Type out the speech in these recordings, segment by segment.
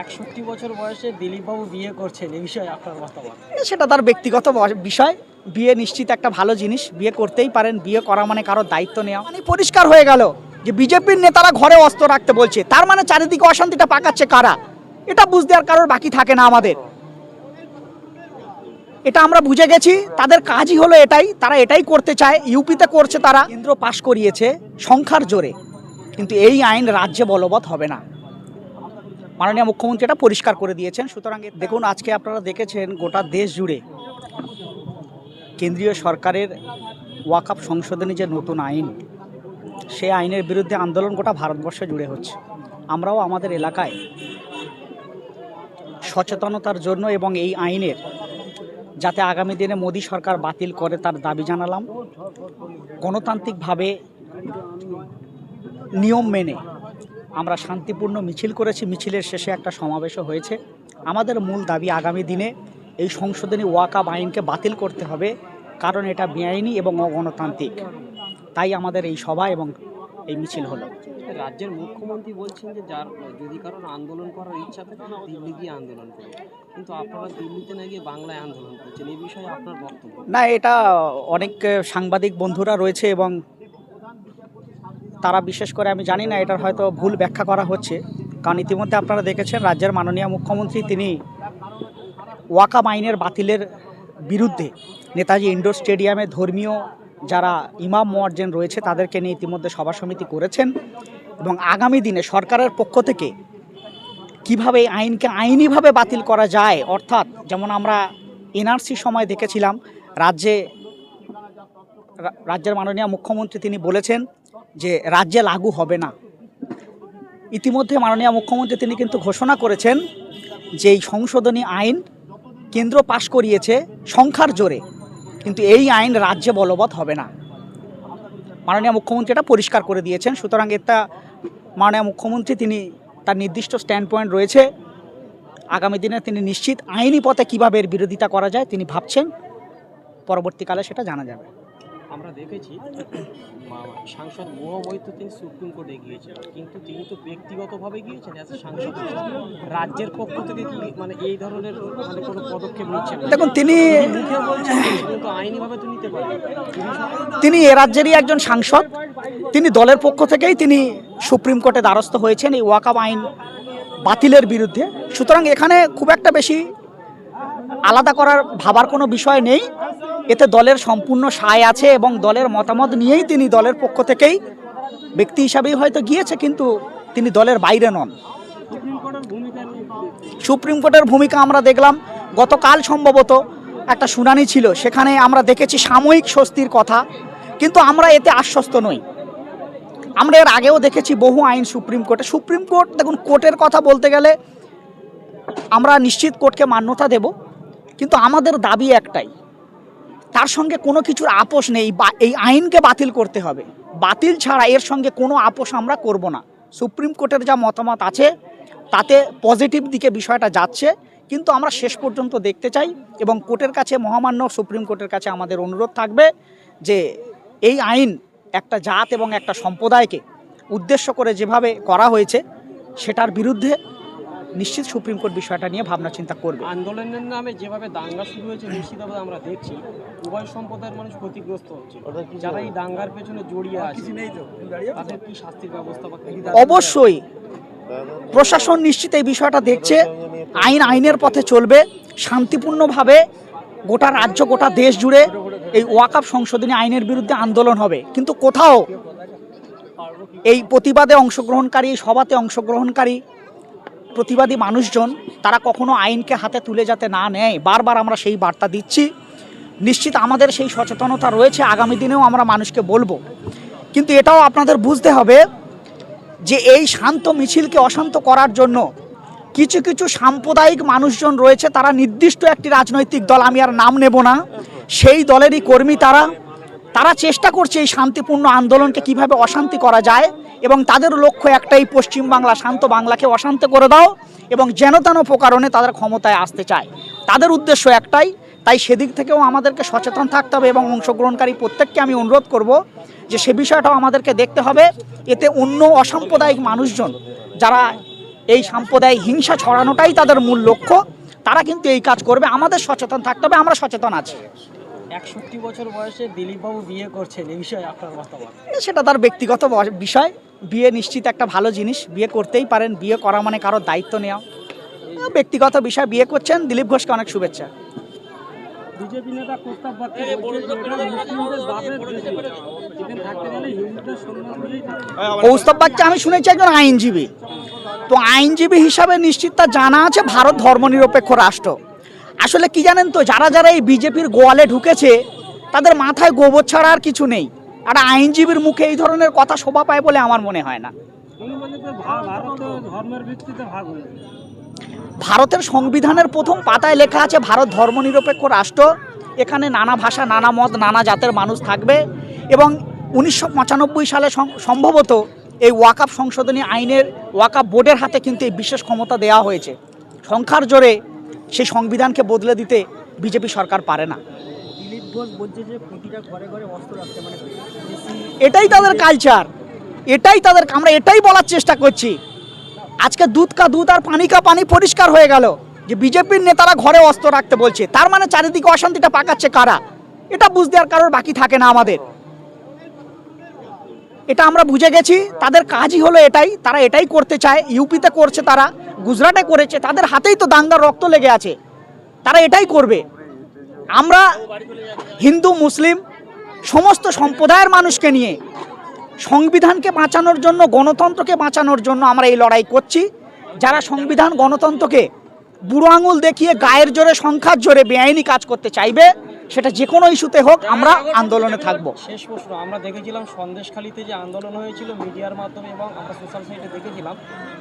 একষট্টি বছর বয়সে দিলীপবাবু বিয়ে করছেন বিষয়ে আপনার মতামত? সেটা তার ব্যক্তিগত বিষয়। বিয়ে নিশ্চিত একটা ভালো জিনিস, বিয়ে করতেই পারেন, বিয়ে করা মানে কারোর দায়িত্ব নেওয়া। মানে পরিষ্কার হয়ে গেল যে বিজেপির নেতারা ঘরে অস্ত্র রাখতে বলছে, তার মানে চারিদিকে অশান্তিটা পাকাচ্ছে কারা? এটা বুঝতে আর কারোর বাকি থাকে না আমাদের। এটা আমরা বুঝে গেছি, তাদের কাজই হলো এটাই, তারা এটাই করতে চায়, ইউপিতে করছে তারা। কেন্দ্র পাশ করিয়েছে সংখ্যার জোরে, কিন্তু এই আইন রাজ্যে বলবৎ হবে না। মাননীয় মুখ্যমন্ত্রী এটা পরিষ্কার করে দিয়েছেন। সুতরাং দেখুন, আজকে আপনারা দেখেছেন গোটা দেশ জুড়ে কেন্দ্রীয় সরকারের ওয়াকআপ সংশোধনী যে নতুন আইন সে আইনের বিরুদ্ধে আন্দোলন গোটা ভারতবর্ষ জুড়ে হচ্ছে। আমরাও আমাদের এলাকায় সচেতনতার জন্য এবং এই আইনের যাতে আগামী দিনে মোদী সরকার বাতিল করে তার দাবি জানালাম। গণতান্ত্রিকভাবে নিয়ম মেনে আমরা শান্তিপূর্ণ মিছিল করেছি। মিছিলের শেষে একটা সমাবেশও হয়েছে। আমাদের মূল দাবি আগামী দিনে এই সংশোধনী ওয়াকাব আইনকে বাতিল করতে হবে কারণ এটা বেআইনি এবং অগণতান্ত্রিক। তাই আমাদের এই সভা এবং এই মিছিল হলো। রাজ্যের মুখ্যমন্ত্রী বলছেন যে যার যদি কারোর আন্দোলন করার ইচ্ছা থাকে সে দিল্লি গিয়ে আন্দোলন করবে। কিন্তু আপনারা দিল্লিতে না গিয়ে বাংলায় আন্দোলন করছেন এই বিষয়ে আপনার বক্তব্য? না এটা অনেক সাংবাদিক বন্ধুরা রয়েছে এবং তারা বিশেষ করে আমি জানি না, এটার হয়তো ভুল ব্যাখ্যা করা হচ্ছে। কারণ ইতিমধ্যে আপনারা দেখেছেন, রাজ্যের মাননীয় মুখ্যমন্ত্রী তিনি ওয়াকা মাইনের বাতিলের বিরুদ্ধে নেতাজি ইন্ডোর স্টেডিয়ামে ধর্মীয় যারা ইমাম মোয়ার্জেন রয়েছে, তাদেরকে নিয়ে ইতিমধ্যে সভা সমিতি করেছেন এবং আগামী দিনে সরকারের পক্ষ থেকে কীভাবে এই আইনকে আইনিভাবে বাতিল করা যায়, অর্থাৎ যেমন আমরা এনআরসি সময় দেখেছিলাম, রাজ্যে রাজ্যের মাননীয় মুখ্যমন্ত্রী তিনি বলেছেন যে রাজ্যে লাগু হবে না। ইতিমধ্যে মাননীয় মুখ্যমন্ত্রী তিনি কিন্তু ঘোষণা করেছেন যে এই সংশোধনী আইন কেন্দ্র পাশ করিয়েছে সংখ্যার জোরে, কিন্তু এই আইন রাজ্যে বলবৎ হবে না। মাননীয় মুখ্যমন্ত্রী এটা পরিষ্কার করে দিয়েছেন, সুতরাং এটা মাননীয় মুখ্যমন্ত্রী তিনি তার নির্দিষ্ট স্ট্যান্ড পয়েন্ট রয়েছে। আগামী দিনে তিনি নিশ্চিত আইনি পথে কীভাবে এর বিরোধিতা করা যায় তিনি ভাবছেন, পরবর্তীকালে সেটা জানা যাবে। আমরা দেখেছি সাংসদ মোহ তিনি সুপ্রিম কোর্টে গিয়েছেন কিন্তু তিনি তো ব্যক্তিগতভাবে গিয়েছেন অ্যাজ সাংসদ রাজ্যের পক্ষ থেকে কি মানে এই ধরনের মানে কোনো পদক্ষেপ নিচ্ছেন? দেখুন তিনি কিন্তু আইনিভাবে তো নিতে পারেন তিনি এ রাজ্যেরই একজন সাংসদ। তিনি দলের পক্ষ থেকেই তিনি সুপ্রিম কোর্টে দ্বারস্থ হয়েছেন এই ওয়াকাব আইন বাতিলের বিরুদ্ধে। সুতরাং এখানে খুব একটা বেশি আলাদা করার ভাবার কোনো বিষয় নেই। এতে দলের সম্পূর্ণ সায় আছে এবং দলের মতামত নিয়েই তিনি দলের পক্ষ থেকেই ব্যক্তি হিসাবেই হয়তো গিয়েছে, কিন্তু তিনি দলের বাইরে নন। সুপ্রিম কোর্টের ভূমিকা আমরা দেখলাম। গতকাল সম্ভবত একটা শুনানি ছিল, সেখানে আমরা দেখেছি সাময়িক স্বস্তির কথা, কিন্তু আমরা এতে আশ্বস্ত নই। আমরা এর আগেও দেখেছি বহু আইন সুপ্রিম কোর্টে। সুপ্রিম কোর্ট, দেখুন, কোর্টের কথা বলতে গেলে আমরা নিশ্চিত কোর্টকে মান্যতা দেব, কিন্তু আমাদের দাবি একটাই তার সঙ্গে কোনো কিছুর আপোষ নেই, বা এই আইনকে বাতিল করতে হবে। বাতিল ছাড়া এর সঙ্গে কোনো আপোষ আমরা করব না। সুপ্রিম কোর্টের যা মতামত আছে, তাতে পজিটিভ দিকে বিষয়টা যাচ্ছে, কিন্তু আমরা শেষ পর্যন্ত দেখতে চাই এবং কোর্টের কাছে, মহামান্য সুপ্রিম কোর্টের কাছে আমাদের অনুরোধ থাকবে যে এই আইন একটা জাত এবং একটা সম্প্রদায়কে উদ্দেশ্য করে যেভাবে করা হয়েছে, সেটার বিরুদ্ধে নিশ্চিত সুপ্রিম কোর্ট বিষয়টা নিয়ে ভাবনা চিন্তা করবে। আন্দোলনের নামে যেভাবে দাঙ্গা শুরু হয়েছে মুর্শিদাবাদ আমরা দেখছি উভয় সম্প্রদায়ের মানুষ ক্ষতিগ্রস্ত হচ্ছে। যারা এই দাঙ্গার পেছনে জড়িয়ে আছে তাদের কি শাস্তির ব্যবস্থা অবশ্যই। প্রশাসন নিশ্চিত এই বিষয়টা দেখছে আইন আইনের পথে চলবে শান্তিপূর্ণভাবে গোটা রাজ্য গোটা দেশ জুড়ে এই ওয়াকাপ সংশোধনী আইনের বিরুদ্ধে আন্দোলন হবে। কিন্তু কোথাও এই প্রতিবাদে অংশগ্রহণকারী সভাতে অংশগ্রহণকারী প্রতিবাদী মানুষজন, তারা কখনো আইনকে হাতে তুলে যাতে না নেয়, বারবার আমরা সেই বার্তা দিচ্ছি। নিশ্চিত আমাদের সেই সচেতনতা রয়েছে, আগামী দিনেও আমরা মানুষকে বলব। কিন্তু এটাও আপনাদের বুঝতে হবে যে এই শান্ত মিছিলকে অশান্ত করার জন্য কিছু কিছু সাম্প্রদায়িক মানুষজন রয়েছে, তারা নির্দিষ্ট একটি রাজনৈতিক দল, আমি আর নাম নেব না, সেই দলেরই কর্মী তারা। তারা চেষ্টা করছে এই শান্তিপূর্ণ আন্দোলনকে কীভাবে অশান্তি করা যায় এবং তাদের লক্ষ্য একটাই পশ্চিম বাংলা শান্ত বাংলাকে অশান্ত করে দাও এবং যেন তেন প্রকারণে তাদের ক্ষমতায় আসতে চায়। তাদের উদ্দেশ্য একটাই তাই সেদিক থেকেও আমাদেরকে সচেতন থাকতে হবে এবং অংশগ্রহণকারী প্রত্যেককে আমি অনুরোধ করব যে সে বিষয়টাও আমাদেরকে দেখতে হবে। এতে অন্য অসাম্প্রদায়িক মানুষজন যারা এই সাম্প্রদায়িক হিংসা ছড়ানোটাই তাদের মূল লক্ষ্য তারা কিন্তু এই কাজ করবে। আমাদের সচেতন থাকতে হবে আমরা সচেতন আছি। একষট্টি বছর বয়সে দিলীপবাবু বিয়ে করছেন এই বিষয়ে আপনার মতামত? সেটা তার ব্যক্তিগত বিষয়। বিয়ে নিশ্চিত একটা ভালো জিনিস বিয়ে করতেই পারেন বিয়ে করা মানে কারোর দায়িত্ব নেওয়া। ব্যক্তিগত বিষয় বিয়ে করছেন দিলীপ ঘোষকে অনেক শুভেচ্ছা। বিজেপি নেতা প্রস্তাব কৌস্তব বাচ্চা আমি শুনেছি একজন আইনজীবী। তো আইনজীবী হিসাবে নিশ্চিত তা জানা আছে ভারত ধর্মনিরপেক্ষ রাষ্ট্র। আসলে কি জানেন তো যারা যারা এই বিজেপির গোয়ালে ঢুকেছে তাদের মাথায় গোবর ছাড়া আর কিছু নেই। আর আইনজীবীর মুখে এই ধরনের কথা শোভা পায় বলে আমার মনে হয় না। ভারতের সংবিধানের প্রথম পাতায় লেখা আছে, ভারত ধর্মনিরপেক্ষ রাষ্ট্র। এখানে নানা ভাষা, নানা মত, নানা জাতের মানুষ থাকবে। এবং উনিশশো পঁচানব্বই সালে সম- সম্ভবত এই ওয়াকাপ সংশোধনী আইনের ওয়াকাপ বোর্ডের হাতে কিন্তু এই বিশেষ ক্ষমতা দেওয়া হয়েছে। সংখ্যার জোরে সেই সংবিধানকে বদলে দিতে বিজেপি সরকার পারে না। মানে এটাই তাদের কালচার এটাই তাদের আমরা এটাই বলার চেষ্টা করছি। আজকে দুধ কা দুধ আর পানি কা পানি পরিষ্কার হয়ে গেল যে বিজেপির নেতারা ঘরে অস্ত্র রাখতে বলছে। তার মানে চারিদিকে অশান্তিটা পাকাচ্ছে কারা? এটা বুঝতে আর কারোর বাকি থাকে না আমাদের। এটা আমরা বুঝে গেছি। তাদের কাজই হলো এটাই। তারা এটাই করতে চায়। ইউপিতে করছে তারা, গুজরাটে করেছে। তাদের হাতেই তো দাঙ্গার রক্ত লেগে আছে। তারা এটাই করবে। আমরা হিন্দু, মুসলিম, সমস্ত সম্প্রদায়ের মানুষকে নিয়ে সংবিধানকে বাঁচানোর জন্য, গণতন্ত্রকে বাঁচানোর জন্য আমরা এই লড়াই করছি। যারা সংবিধান, গণতন্ত্রকে বুড়ো আঙুল দেখিয়ে গায়ের জোরে, সংখ্যার জোরে বেআইনি কাজ করতে চাইবে সেটা যে কোনো ইস্যুতে হোক আমরা আন্দোলনে থাকব। শেষ প্রশ্ন আমরা দেখেছিলাম সন্দেশখালিতে যে আন্দোলন হয়েছিল মিডিয়ার মাধ্যমে এবং আমরা সোশ্যাল সাইটে দেখেছিলাম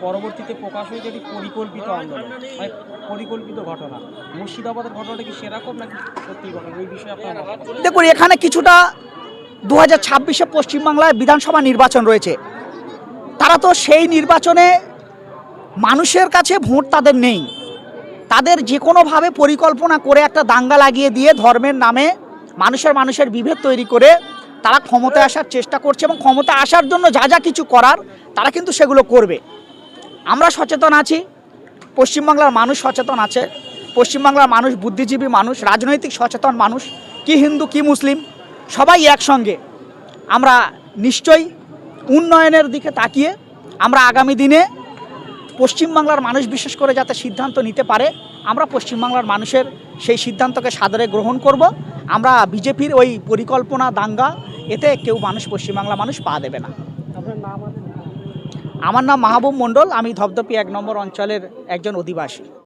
পরবর্তীতে প্রকাশ হয়েছে এটি পরিকল্পিত আন্দোলন। মানে পরিকল্পিত ঘটনা। মুর্শিদাবাদের ঘটনাটা কি সেরকম নাকি সত্যি ঘটনা? ওই বিষয়ে আপনার দেখুন এখানে কিছুটা দু হাজার ছাব্বিশে পশ্চিমবাংলায় বিধানসভা নির্বাচন রয়েছে। তারা তো সেই নির্বাচনে মানুষের কাছে ভোট তাদের নেই। তাদের যে কোনোভাবে পরিকল্পনা করে একটা দাঙ্গা লাগিয়ে দিয়ে ধর্মের নামে মানুষের মানুষের বিভেদ তৈরি করে তারা ক্ষমতায় আসার চেষ্টা করছে এবং ক্ষমতা আসার জন্য যা যা কিছু করার, তারা কিন্তু সেগুলো করবে। আমরা সচেতন আছি, পশ্চিমবাংলার মানুষ সচেতন আছে, পশ্চিমবাংলার মানুষ বুদ্ধিজীবী মানুষ, রাজনৈতিক সচেতন মানুষ, কি হিন্দু, কি মুসলিম, সবাই একসঙ্গে। আমরা নিশ্চয়ই উন্নয়নের দিকে তাকিয়ে আমরা আগামী দিনে পশ্চিমবাংলার মানুষ বিশেষ করে যাতে সিদ্ধান্ত নিতে পারে আমরা পশ্চিমবাংলার মানুষের সেই সিদ্ধান্তকে সাদরে গ্রহণ করব। আমরা বিজেপির ওই পরিকল্পনা দাঙ্গা এতে কেউ মানুষ পশ্চিমবাংলা মানুষ পা দেবে না। আমার নাম মাহবুব মণ্ডল আমি ধপধপি এক নম্বর অঞ্চলের একজন অধিবাসী।